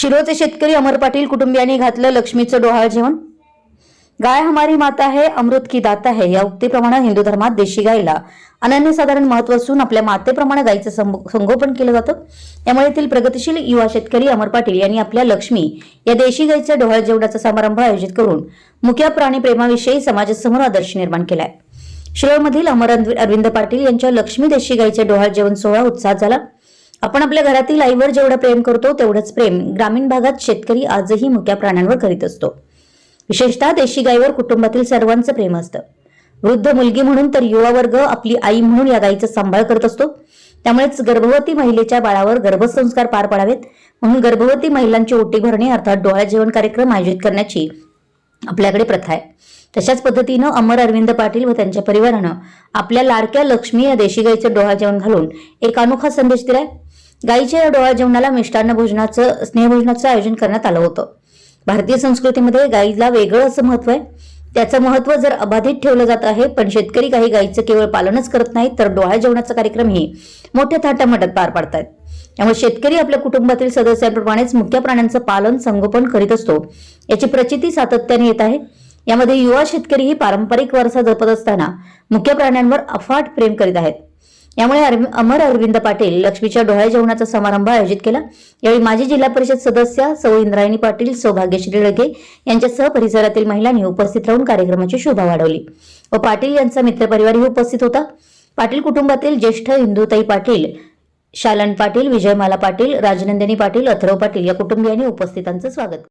शिरोचे शेतकरी अमर पाटील कुटुंबियांनी घातलं लक्ष्मीचं डोहाळ जेवण? गाय हमारी माता है अमृत की दाता है या उक्तीप्रमाणे हिंदू धर्मात देशी गायला अनन्यसाधारण महत्त्व असून आपल्या मातेप्रमाणे गायीचं संगोपन केलं जातं. त्यामुळे येथील प्रगतिशील युवा शेतकरी अमर पाटील यांनी आपल्या लक्ष्मी या देशी गायीच्या डोहाळ जेवणाचा समारंभ आयोजित करून मुख्या प्राणी प्रेमाविषयी समाजासमोर आदर्श निर्माण केलाय. शिरोळमधील अमर अरविंद पाटील यांच्या लक्ष्मी देशी गायीचे डोहाळ जेवण सोहळा उत्साहात झाला. आपण आपल्या घरातील आईवर जेवढं प्रेम करतो तेवढंच प्रेम ग्रामीण भागात शेतकरी आजही मुक्या प्राण्यांवर करीत असतो. विशेषतः देशी गायीवर कुटुंबातील सर्वांचं प्रेम असतं. वृद्ध मुलगी म्हणून तर युवा वर्ग आपली आई म्हणून या गायीचा सांभाळ करत असतो. त्यामुळेच गर्भवती महिलेच्या बाळावर गर्भसंस्कार पार पाडावेत. म्हणून गर्भवती महिलांची ओटी भरणे अर्थात डोळ्या जेवण कार्यक्रम आयोजित करण्याची आपल्याकडे प्रथा आहे. तशाच पद्धतीनं अमर अरविंद पाटील व त्यांच्या परिवारानं आपल्या लाडक्या लक्ष्मी या देशी गाईचं डोळा जेवण घालून एक अनोखा संदेश दिलाय. गाईच्या या डोहा जेवणाला मिष्टान्न भोजनाचं स्नेहभोजनाचं आयोजन करण्यात आलं होतं. भारतीय संस्कृतीमध्ये गाईला वेगळं असं महत्त्व आहे. त्याचं महत्त्व जर अबाधित ठेवलं जात आहे पण शेतकरी काही गाईचं केवळ पालनच करत नाहीत तर डोळ्या जेवणाचा कार्यक्रमही मोठ्या थाटामाटात पार पाडतायत. त्यामुळे शेतकरी आपल्या कुटुंबातील सदस्यांप्रमाणेच मुख्य प्राण्यांचं पालन संगोपन करीत असतो. याची प्रचिती सातत्याने येत आहे. यामध्ये युवा शेतकरीही पारंपरिक वारसा जपत असताना मुख्य प्राण्यांवर अफाट प्रेम करीत आहेत. यामुळे अमर अरविंद पाटील लक्ष्मीच्या डोळ्या जेवणाचा समारंभ आयोजित केला. यावेळी माजी जिल्हा परिषद सदस्या सौ इंद्रायणी पाटील सौभाग्यश्री लगे यांच्यासह परिसरातील महिलांनी उपस्थित राहून कार्यक्रमाची शोभा वाढवली व पाटील यांचा मित्रपरिवारही उपस्थित होता. पाटील कुटुंबातील ज्येष्ठ हिंदुताई पाटील शालन पाटील विजयमाला पाटील राजनंदिनी पाटील अथर्व पाटील या कुटुंबियांनी उपस्थितांचं स्वागत